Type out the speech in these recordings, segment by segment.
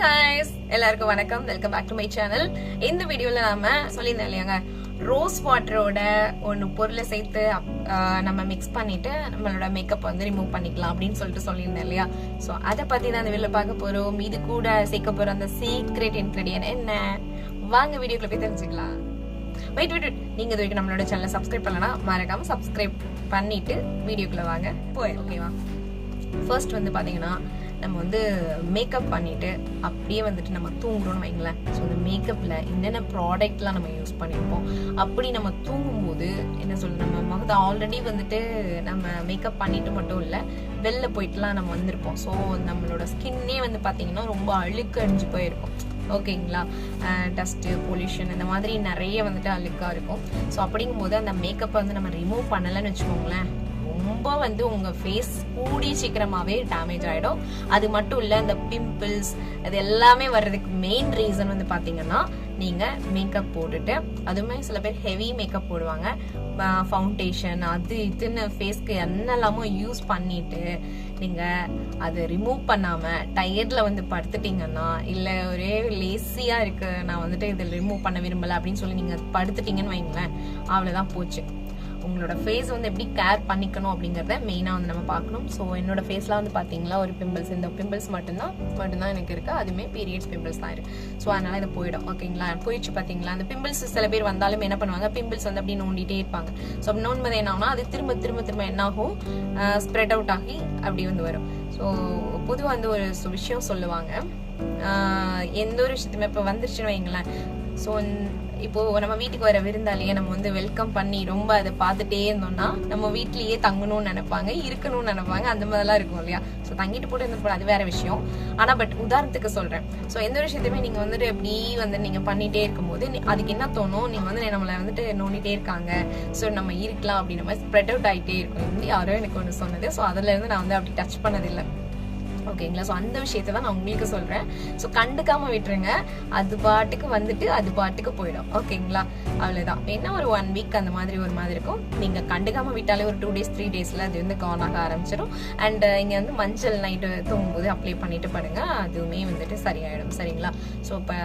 Hi எல்லாருக்கும் வணக்கம். Welcome back to my channel இந்த வீடியோல நாம சொல்லியிருந்தேன் இல்லையாங்க? ரோஸ் வாட்டரோட ஒன்று பொருளை சேர்த்து ஆஹ் நம்ம மிக்ஸ் பண்ணிட்டு நம்மளோட மேக்கப் வந்து ரிமூவ் பண்ணிக்கலாம் அப்படின்னு சொல்லிட்டு சொல்லியிருந்தேன் இல்லையா? ஸோ அதை பற்றி தான் அந்த வீடியோ பார்க்க போறோம். இது கூட சேர்க்க போற அந்த சீக்ரெட் இன்க்ரீடியன் என்ன? வாங்க வீடியோக்குள்ள போய் தெரிஞ்சுக்கலாம். வெயிட் வெயிட் வெயிட் நீங்க இது வரைக்கும் நம்மளோட சேனலை சப்ஸ்கிரைப் பண்ணலாம் மறக்காம சப்ஸ்கிரைப் பண்ணிட்டு வீடியோக்குள்ள வாங்க. போய் ஓகேவா ஃபர்ஸ்ட் வந்து பாத்தீங்கன்னா நம்ம வந்து மேக்கப் பண்ணிட்டு அப்படியே வந்துட்டு நம்ம தூங்குறோம்னு வைங்களேன். ஸோ அந்த மேக்கப்பில் என்னென்ன ப்ராடக்ட்லாம் நம்ம யூஸ் பண்ணியிருப்போம் அப்படி நம்ம தூங்கும்போது என்ன சொல்றது நம்ம முகத்தை ஆல்ரெடி வந்துட்டு நம்ம மேக்கப் பண்ணிட்டு மட்டும் இல்லை வெளில போயிட்டுலாம் நம்ம வந்திருப்போம். ஸோ நம்மளோட ஸ்கின்னே வந்து பார்த்தீங்கன்னா ரொம்ப அழுக்கு அழிஞ்சு போயிருக்கும். ஓகேங்களா? டஸ்ட்டு பொல்யூஷன் இந்த மாதிரி நிறைய வந்துட்டு அழுக்காக இருக்கும். ஸோ அப்படிங்கும்போது அந்த மேக்கப்பை வந்து நம்ம ரிமூவ் பண்ணலைன்னு வச்சுக்கோங்களேன். ரொம்ப வந்து உங்க ஃபேஸ் கூடி சீக்கிரமாவே டேமேஜ் ஆயிடும். அது மட்டும் இல்ல இந்த பிம்பிள்ஸ் அது எல்லாமே வர்றதுக்கு மெயின் ரீசன் வந்து பாத்தீங்கன்னா நீங்க மேக்கப் போட்டுட்டு அதுவுமே சில பேர் ஹெவி மேக்கப் போடுவாங்க. ஃபவுண்டேஷன் அது இதுன்னு ஃபேஸ்க்கு என்னெல்லாமோ யூஸ் பண்ணிட்டு நீங்க அதை ரிமூவ் பண்ணாம டயர்ட்ல வந்து படுத்துட்டீங்கன்னா இல்ல ஒரே லேசியா இருக்கு நான் வந்துட்டு இதில் ரிமூவ் பண்ண விரும்பல அப்படின்னு சொல்லி நீங்க படுத்துட்டீங்கன்னு வைங்களேன் அவ்வளவுதான் போச்சு. உங்களோட ஃபேஸ் வந்து எப்படி கேர் பண்ணிக்கணும் அப்படிங்கிறத மெயினாக வந்து நம்ம பார்க்கணும். ஸோ என்னோட ஃபேஸ்லாம் வந்து பார்த்தீங்களா ஒரு பிம்பிள்ஸ் இந்த பிம்பிள்ஸ் மட்டும்தான் மட்டும்தான் எனக்கு இருக்குது அதுவுமே பீரியட்ஸ் பிம்பிள்ஸ் தான் இருக்குது ஸோ அதனால இது போயிடும் ஓகேங்களா? போயிடுச்சு பார்த்தீங்களா அந்த பிம்பிள்ஸ் சில பேர் வந்தாலும் என்ன பண்ணுவாங்க பிம்பிள்ஸ் வந்து அப்படியே நோண்டிகிட்டே இருப்பாங்க. ஸோ அப்படி நோண்டும்போது என்ன ஆகும்னா அது திரும்ப திரும்ப திரும்ப என்ன ஆகும்? ஸ்ப்ரெட் அவுட் ஆகி அப்படி வந்து வரும். ஸோ பொதுவாக வந்து ஒரு விஷயம் சொல்லுவாங்க. எந்த ஒரு விஷயத்தையுமே இப்போ வந்துருச்சுன்னு வைங்களேன். ஸோ இப்போது நம்ம வீட்டுக்கு வர விருந்தாளியை நம்ம வந்து வெல்கம் பண்ணி ரொம்ப அதை பார்த்துட்டே இருந்தோம்னா நம்ம வீட்லேயே தங்கணும்னு நினைப்பாங்க இருக்கணும்னு நினைப்பாங்க அந்த மாதிரிலாம் இருக்கும் இல்லையா? ஸோ தங்கிட்டு போட்டு இருந்துட்டு அது வேற விஷயம். ஆனால் பட் உதாரணத்துக்கு சொல்கிறேன் ஸோ எந்த விஷயத்தையுமே நீங்கள் வந்துட்டு எப்படி வந்து நீங்கள் பண்ணிகிட்டே இருக்கும்போது நீ- அதுக்கு என்ன தோணும்? நீங்கள் வந்து நம்மளை வந்துட்டு நோண்டிகிட்டே இருக்காங்க. ஸோ நம்ம இருக்கலாம் அப்படின்ற மாதிரி ஸ்ப்ரெட் அவுட் ஆகிட்டே இருக்கும். வந்து யாரோ எனக்கு ஒன்று சொன்னது. ஸோ அதுலேருந்து நான் வந்து அப்படி டச் பண்ணதில்லை. ஓகேங்களா? ஸோ அந்த விஷயத்தை தான் நான் உங்களுக்கு சொல்கிறேன் ஸோ கண்டுக்காம விட்டுருங்க. அது பாட்டுக்கு வந்துட்டு அது பாட்டுக்கு போயிடும். ஓகேங்களா? அவ்வளோதான் என்ன ஒரு ஒன் வீக் அந்த மாதிரி ஒரு மாதிரி இருக்கும்? நீங்கள் கண்டுக்காம விட்டாலே ஒரு டூ டேஸ் த்ரீ டேஸில் அது வந்து கான் ஆக ஆரம்பிச்சிடும் அண்ட் இங்கே வந்து மஞ்சள் நைட்டு தூங்கும்போது அப்ளை பண்ணிட்டு படுங்க. அதுவுமே வந்துட்டு சரியாயிடும். சரிங்களா? ஸோ இப்போ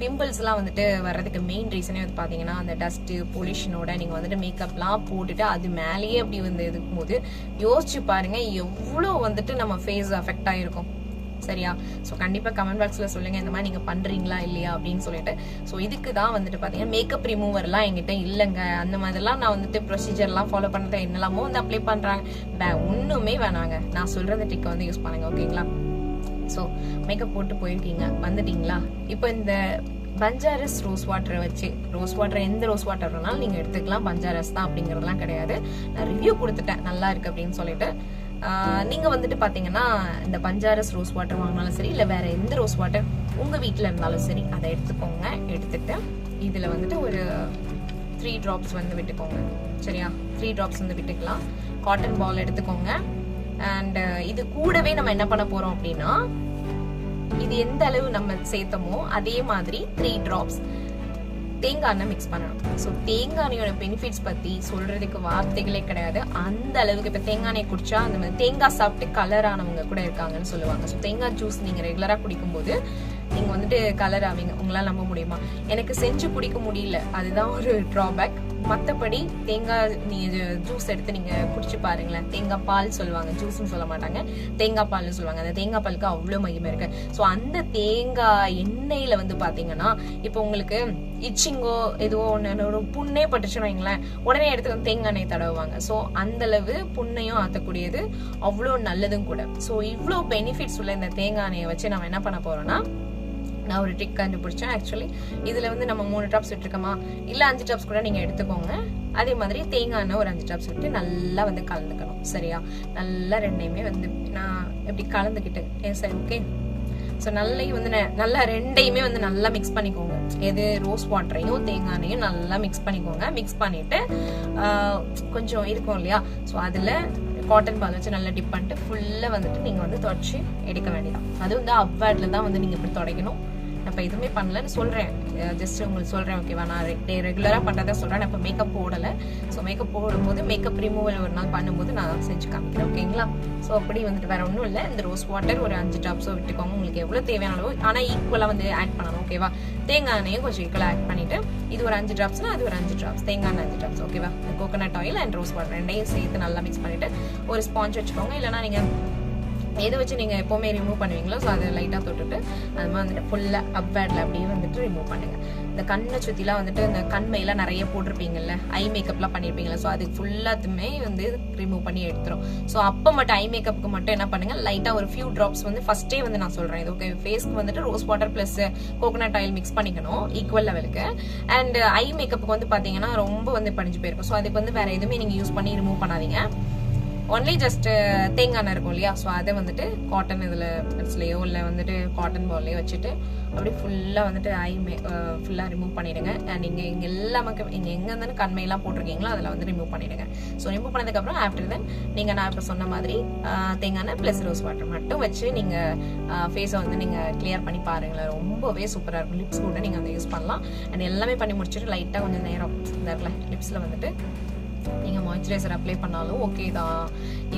பிம்பிள்ஸ்லாம் வந்துட்டு வர்றதுக்கு மெயின் ரீசனே வந்து பார்த்தீங்கன்னா அந்த டஸ்ட்டு பொல்யூஷனோட நீங்கள் வந்துட்டு மேக்கப்லாம் போட்டுட்டு அது மேலேயே அப்படி வந்து இருக்கும்போது யோசிச்சு பாருங்க. எவ்வளோ வந்துட்டு நம்ம ஃபேஸ் அஃபெக்ட் இருக்கும். சரியா? ஸோ கண்டிப்பாக கமெண்ட் பாக்ஸில் சொல்லுங்க இந்த மாதிரி நீங்கள் பண்ணுறீங்களா இல்லையா அப்படின்னு சொல்லிட்டு. ஸோ இதுக்கு தான் வந்துட்டு பார்த்தீங்கன்னா மேக்கப் ரிமூவர்லாம் என்கிட்ட இல்லைங்க. அந்த மாதிரிலாம் நான் வந்துட்டு ப்ரொசீஜர்லாம் ஃபாலோ பண்ணுறது என்னெல்லாமோ வந்து அப்ளை பண்ணுறாங்க ஒன்றுமே வேணாங்க. நான் சொல்கிற ட்ரிக்கை வந்து யூஸ் பண்ணுங்க ஓகேங்களா ஸோ மேக்கப் போட்டு போயிருக்கீங்க. வந்துட்டீங்களா? இப்போ இந்த பஞ்சாரஸ் ரோஸ் வாட்டரை வச்சு ரோஸ் வாட்டர் எந்த ரோஸ் வாட்டர் வேணாலும் நீங்கள் எடுத்துக்கலாம். பஞ்சாரஸ் தான் அப்படிங்கிறதுலாம் கிடையாது. நான் ரிவ்யூ கொடுத்துட்டேன். நல்லா இருக்கு அப்படின்னு சொல்லிட்டு. நீங்கள் வந்துட்டு பார்த்தீங்கன்னா இந்த பஞ்சாரஸ் ரோஸ் வாட்டர் வாங்கினாலும் சரி இல்லை வேற எந்த ரோஸ் வாட்டர் உங்கள் வீட்டில் இருந்தாலும் சரி அதை எடுத்துக்கோங்க. எடுத்துட்டு இதில் வந்துட்டு ஒரு த்ரீ ட்ராப்ஸ் வந்து விட்டுக்கோங்க. சரியா? த்ரீ ட்ராப்ஸ் வந்து விட்டுக்கலாம். காட்டன் பால் எடுத்துக்கோங்க. அண்ட் இது கூடவே நம்ம என்ன பண்ண போகிறோம் அப்படின்னா இது எந்த அளவு நம்ம சேர்த்தோமோ அதே மாதிரி த்ரீ ட்ராப்ஸ் தேங்காய் எண்ணெய் மிக்ஸ் பண்ணணும். ஸோ தேங்காய் எண்ணெயோட பெனிஃபிட்ஸ் பற்றி சொல்கிறதுக்கு வார்த்தைகளே கிடையாது. அந்த அளவுக்கு இப்போ தேங்காய் எண்ணெய் குடிச்சா அந்த மாதிரி தேங்காய் சாப்பிட்டு கலர் ஆனவங்க கூட இருக்காங்கன்னு சொல்லுவாங்க. ஸோ தேங்காய் ஜூஸ் நீங்கள் ரெகுலராக குடிக்கும்போது நீங்கள் வந்துட்டு கலர் ஆவீங்க. உங்களால் நம்ப முடியுமா? எனக்கு செஞ்சு குடிக்க முடியல. அதுதான் ஒரு ட்ராபேக் மற்றபடி தேங்காய் நீங்க ஜூஸ் எடுத்து நீங்க குடிச்சு பாருங்களேன். தேங்காய் பால் சொல்லுவாங்க ஜூஸ்னு சொல்ல மாட்டாங்க. தேங்காய் பால்னு சொல்லுவாங்க. அந்த தேங்காய் பாலுக்கு அவ்வளோ மகிமை இருக்கு. ஸோ அந்த தேங்காய் எண்ணெயில வந்து பாத்தீங்கன்னா இப்போ உங்களுக்கு இச்சிங்கோ எதுவோ ஒன்று ஒரு புண்ணே பட்டுச்சுன்னு வைங்களேன். உடனே எடுத்து வந்து தேங்காய் எண்ணெய் தடவுவாங்க. ஸோ அந்தளவு புண்ணையும் ஆற்றக்கூடியது அவ்வளோ நல்லதும் கூட. ஸோ இவ்வளோ பெனிஃபிட்ஸ் உள்ள இந்த தேங்காய் எண்ணெயை வச்சு நம்ம என்ன பண்ண போறோம்னா நான் ஒரு ட்ரிக் கண்டுபிடிச்சேன். ஆக்சுவலி இதில் வந்து நம்ம மூணு ட்ராப்ஸ் விட்டுருக்கோமா? இல்லை அஞ்சு ட்ராப்ஸ் கூட நீங்கள் எடுத்துக்கோங்க. அதே மாதிரி தேங்காய் எண்ணெய் ஒரு அஞ்சு ட்ராப்ஸ் விட்டு நல்லா வந்து கலந்துக்கணும். சரியா? நல்லா ரெண்டையுமே வந்து நான் எப்படி கலந்துக்கிட்டு. ஏன் சரி ஓகே ஸோ நல்லையும் வந்து நல்லா ரெண்டையுமே வந்து நல்லா மிக்ஸ் பண்ணிக்கோங்க. எது? ரோஸ் வாட்டரையும் தேங்காய் நல்லா மிக்ஸ் பண்ணிக்கோங்க. மிக்ஸ் பண்ணிட்டு கொஞ்சம் இருக்கும் இல்லையா? ஸோ அதில் காட்டன் பால் வச்சு நல்லா டிப் பண்ணிட்டு ஃபுல்லாக வந்துட்டு நீங்கள் வந்து தொடச்சி எடுக்க வேண்டியதான் அது வந்து அவ்வாட்டில் தான் வந்து நீங்கள் இப்படி துடைக்கணும். நான் இப்போ எதுவுமே பண்ணலன்னு சொல்கிறேன் ஜஸ்ட் உங்களுக்கு சொல்கிறேன் ஓகேவா நான் டே ரெகுலராக பண்ணுறதா சொல்கிறேன் நான் இப்போ மேக்கப் போடலை. ஸோ மேக்கப் போடும்போது மேக்கப் ரிமூவல் ஒரு நாள் பண்ணும்போது நான் செஞ்சு காமிக்கிறேன் ஓகேங்களா ஸோ அப்படி வந்துட்டு வேறு ஒன்றும் இல்லை. இந்த ரோஸ் வாட்டர் ஒரு அஞ்சு ட்ராப்ஸோ விட்டுக்கோங்க. உங்களுக்கு எவ்வளோ தேவையான அளவு ஆனால் ஈக்குவலாக வந்து ஆட் பண்ணணும் ஓகேவா தேங்காய் எண்ணெயும் கொஞ்சம் ஈக்குவலாக ஆட் பண்ணிவிட்டு இது ஒரு அஞ்சு ட்ராப்ஸ்னா அது ஒரு அஞ்சு ட்ராப்ஸ் தேங்காய் அஞ்சு ட்ராப்ஸ் ஓகேவா coconut oil and rose water ரெண்டையும் சேர்த்து நல்லா மிக்ஸ் பண்ணிவிட்டு ஒரு ஸ்பாஞ்ச் வச்சுக்கோங்க. இல்லைனா நீங்கள் எதை வச்சு நீங்கள் எப்போவுமே ரிமூவ் பண்ணுவீங்களோ? ஸோ அதை லைட்டாக தொட்டுட்டு அது மாதிரி வந்துட்டு ஃபுல்லாக அப்வேர்டில் அப்படியே வந்துட்டு ரிமூவ் பண்ணுங்கள் இந்த கண்ணை சுற்றிலாம் வந்துட்டு இந்த கண்மையெல்லாம் நிறைய போட்டிருப்பீங்கல்ல? ஐ மேக்கப்லாம் பண்ணியிருப்பீங்களா ஸோ அது ஃபுல்லாத்துமே வந்து ரிமூவ் பண்ணி எடுத்துரும். ஸோ அப்போ மட்டும் ஐ மேக்கப்புக்கு மட்டும் என்ன பண்ணுங்கள் லைட்டாக ஒரு ஃபியூ ட்ராப்ஸ் வந்து ஃபஸ்ட்டே வந்து நான் சொல்கிறேன் இது ஓகே ஃபேஸ்க்கு வந்துட்டு rose water plus coconut oil mix பண்ணிக்கணும். ஈக்குவல் லெவலுக்கு அண்ட் ஐ மேக்கப்புக்கு வந்து பார்த்தீங்கன்னா ரொம்ப வந்து படிஞ்சு போயிருக்கும். ஸோ அதுக்கு வந்து வேறு எதுவுமே நீங்கள் யூஸ் பண்ணி ரிமூவ் பண்ணாதீங்க. ஒன்லி ஜஸ்ட் uh, தேங்காய் எண்ணெய் இருக்கும் இல்லையா? ஸோ அதை வந்துட்டு காட்டன் இதில் பெட்ஸ்லேயோ இல்லை வந்துட்டு காட்டன் பால்லையோ வச்சுட்டு அப்படியே ஃபுல்லாக வந்துட்டு ஐ மே ஃபுல்லாக ரிமூவ் பண்ணிவிடுங்க அண்ட் நீங்கள் இங்கே எல்லாமே நீங்கள் எங்கே இருந்தாலும் கண்மையெல்லாம் போட்டிருக்கீங்களோ அதில் வந்து ரிமூவ் பண்ணிடுங்க. ஸோ ரிமூவ் பண்ணதுக்கப்புறம் ஆஃப்டர் தென் நீங்கள் நான் இப்போ சொன்ன மாதிரி uh, தேங்காய் ப்ளஸ் ரோஸ் வாட்டர் மட்டும் வச்சு நீங்கள் ஃபேஸை uh, வந்து நீங்கள் கிளியர் பண்ணி பாருங்களேன். ரொம்பவே சூப்பராக இருக்கும். லிப்ஸ் கூட நீங்கள் வந்து யூஸ் பண்ணலாம். அண்ட் எல்லாமே பண்ணி முடிச்சுட்டு லைட்டாக கொஞ்சம் நேரம் இந்த லிப்ஸில் வந்துட்டு நீங்கள் மாய்ஸ்சரைசர் அப்ளை பண்ணாலும் ஓகே தான்.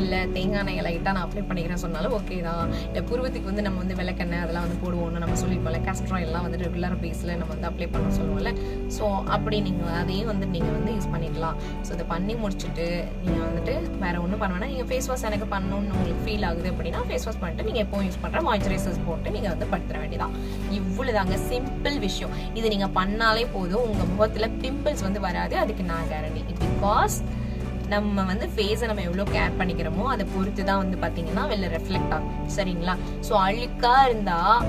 இல்லை தேங்காய் எண்ணெய் லைட்டாக நான் அப்ளை பண்ணிக்கிறேன் சொன்னாலும் ஓகே தான். இல்லை புருவத்துக்கு வந்து நம்ம வந்து விளக்கெண்ணெய் அதெல்லாம் வந்து போடுவோம்னு நம்ம சொல்லிப்போம்ல castor எல்லாம் வந்து ரெகுலர் பேஸில் நம்ம வந்து அப்ளை பண்ண சொல்லுவோம்ல. ஸோ அப்படி நீங்கள் அதையும் வந்து நீங்கள் வந்து யூஸ் பண்ணிக்கலாம் ஸோ இதை பண்ணி முடிச்சுட்டு நீங்கள் வந்துட்டு வேறு ஒன்றும் பண்ண வேணாம். நீங்கள் ஃபேஸ் வாஷ் எனக்கு பண்ணணும்னு உங்களுக்கு ஃபீல் ஆகுது அப்படின்னா ஃபேஸ் வாஷ் பண்ணிட்டு நீங்கள் எப்போவும் யூஸ் பண்ணுற மாய்ஸ்சரைசர்ஸ் போட்டு நீங்கள் வந்து படுத்துற வேண்டியதான் இவ்வளோதாங்க சிம்பிள் விஷயம். இது நீங்கள் பண்ணாலே போதும். உங்கள் முகத்தில் பிம்பிள்ஸ் வந்து வராது. அதுக்கு நான் கேரண்டி பிகாஸ் நம்ம வந்து ஃபேஸை நம்ம எவ்வளோ கேர் பண்ணிக்கிறோமோ அதை பொறுத்து தான் வந்து பார்த்தீங்கன்னா வெளில ரெஃப்ளெக்ட் ஆகும். சரிங்களா? ஸோ அழுக்காக இருந்தால்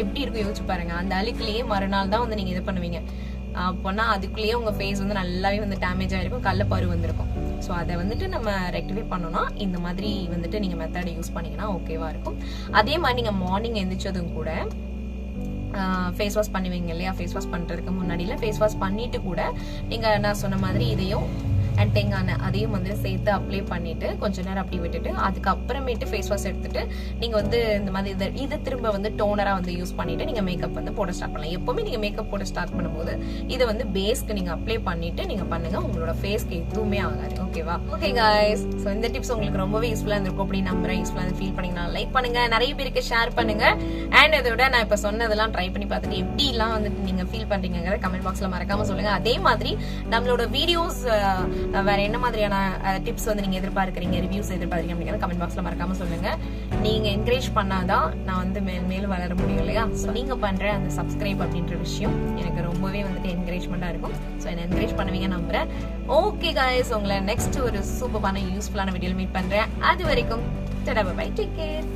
எப்படி இருக்கும் யோசிச்சு பாருங்க. அந்த அழுக்குலேயே மறுநாள் தான் வந்து நீங்கள் இது பண்ணுவீங்க. அப்போனா அதுக்குள்ளேயே உங்கள் ஃபேஸ் வந்து நல்லாவே வந்து டேமேஜ் ஆகிருக்கும் கல்ல பரு வந்திருக்கும். ஸோ அதை வந்துட்டு நம்ம ரெக்டிஃபை பண்ணோம்னா இந்த மாதிரி வந்துட்டு நீங்கள் மெத்தட் யூஸ் பண்ணிங்கன்னா ஓகேவாக இருக்கும். அதே மாதிரி நீங்கள் மார்னிங் எந்திரிச்சதும் கூட ஃபேஸ் வாஷ் பண்ணுவீங்க இல்லையா? ஃபேஸ் வாஷ் பண்ணுறதுக்கு முன்னாடியில் ஃபேஸ் வாஷ் பண்ணிட்டு கூட நீங்கள் நான் சொன்ன மாதிரி இதையும் அண்ட் தேங்காய் அதையும் வந்து சேர்த்து அப்ளை பண்ணிட்டு கொஞ்ச நேரம் அப்படி விட்டுட்டு அதுக்கப்புறமேட்டு ஃபேஸ் வாஷ் எடுத்துட்டு நீங்க வந்து இந்த மாதிரி இதை இதை திரும்ப வந்து டோனரா வந்து யூஸ் பண்ணிட்டு நீங்க மேக்கப் வந்து போட ஸ்டார்ட் பண்ணலாம். எப்பவுமே நீங்க மேக்கப் போட ஸ்டார்ட் பண்ணும்போது இதை வந்து பேஸ்க்கு நீங்க அப்ளை பண்ணிட்டு நீங்க பண்ணுங்க. உங்களோட ஃபேஸ்க்கு எதுவுமே ஆகாது. ஓகேவா ஓகே guys. ஸோ இந்த டிப்ஸ் உங்களுக்கு ரொம்பவே யூஸ்ஃபுல்லாக இருந்திருக்கும். அப்படி நம்புறேன். யூஸ்ஃபுல்லாக ஃபீல் பண்ணீங்கன்னா லைக் பண்ணுங்க. நிறைய பேருக்கு ஷேர் பண்ணுங்க. அண்ட் இதை விட நான் இப்போ சொன்னதெல்லாம் ட்ரை பண்ணி பார்த்துட்டு எப்படிலாம் வந்துட்டு நீங்கள் ஃபீல் பண்றீங்கிற கமெண்ட் பாக்ஸில் மறக்காம சொல்லுங்க. அதே மாதிரி நம்மளோட வீடியோஸ் வேற என்ன மாதிரியான டிப்ஸ் வந்து நீங்க எதிர்பார்க்கறீங்க? ரிவ்யூஸ் எதிர்பார்க்கறீங்க அப்படிங்கிற கமெண்ட் பாக்ஸ்ல மறக்காம சொல்லுங்க. நீங்க என்கரேஜ் பண்ணாதான் நான் வந்து மேல் மேலும் வளர முடியும் இல்லையா? ஸோ நீங்க பண்ற அந்த சப்ஸ்கிரைப் அப்படின்ற விஷயம் எனக்கு ரொம்பவே வந்துட்டு என்கரேஜ்மெண்டா இருக்கும். ஸோ என்ன என்கரேஜ் பண்ணுவீங்க நம்புறேன். ஓகே காய்ஸ் உங்களை நெக்ஸ்ட் ஒரு சூப்பரான யூஸ்ஃபுல்லான வீடியோ மீட் பண்றேன். அது வரைக்கும் பை டேக் கேர்